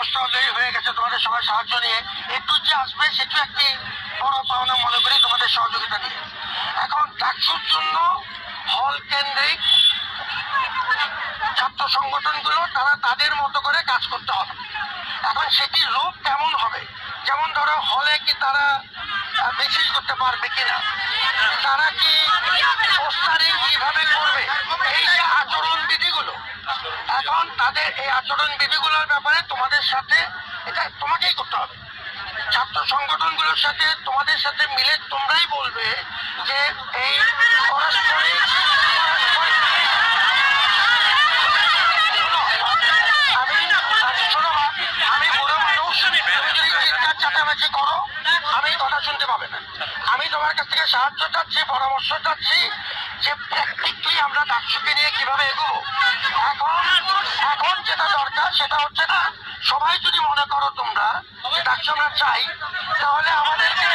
অষ্টআচারী হয়ে গেছে। তোমাদের সবাই সাহায্য নিয়ে একটু যে আসবে সেটা একটি বড় পাওনা মনে করি তোমাদের সহযোগিতা নিয়ে। এখন ডাকসুর জন্য হল কেন্দ্রিক ছাত্র সংগঠনগুলো তারা তাদের মতো করে কাজ করতে হবে। এখন সেটি রূপ কেমন হবে? যেমন ধরো হলে কি তারা মেসেজ করতে পারবে কিনা? তারা কি পোস্টারিং কীভাবে করবে এই যে তাদের এই আচরণ বিধিগুলোর ব্যাপারে তোমাদের সাথে এটা তোমাকেই করতে হবে। ছাত্র সংগঠনগুলোর সাথে তোমাদের সাথে মিলে তোমরাই বলবে যে এই আমি কথা শুনতে পাবে না। আমি তোমার কাছ থেকে সাহায্য চাচ্ছি, পরামর্শ চাচ্ছি যে প্র্যাকটিক্যালি আমরা ডাকসুকে নিয়ে কীভাবে এগোবো। এখন সেটা হচ্ছে না সবাই যদি মনে করো তোমরা আমরা চাই তাহলে আমাদেরকে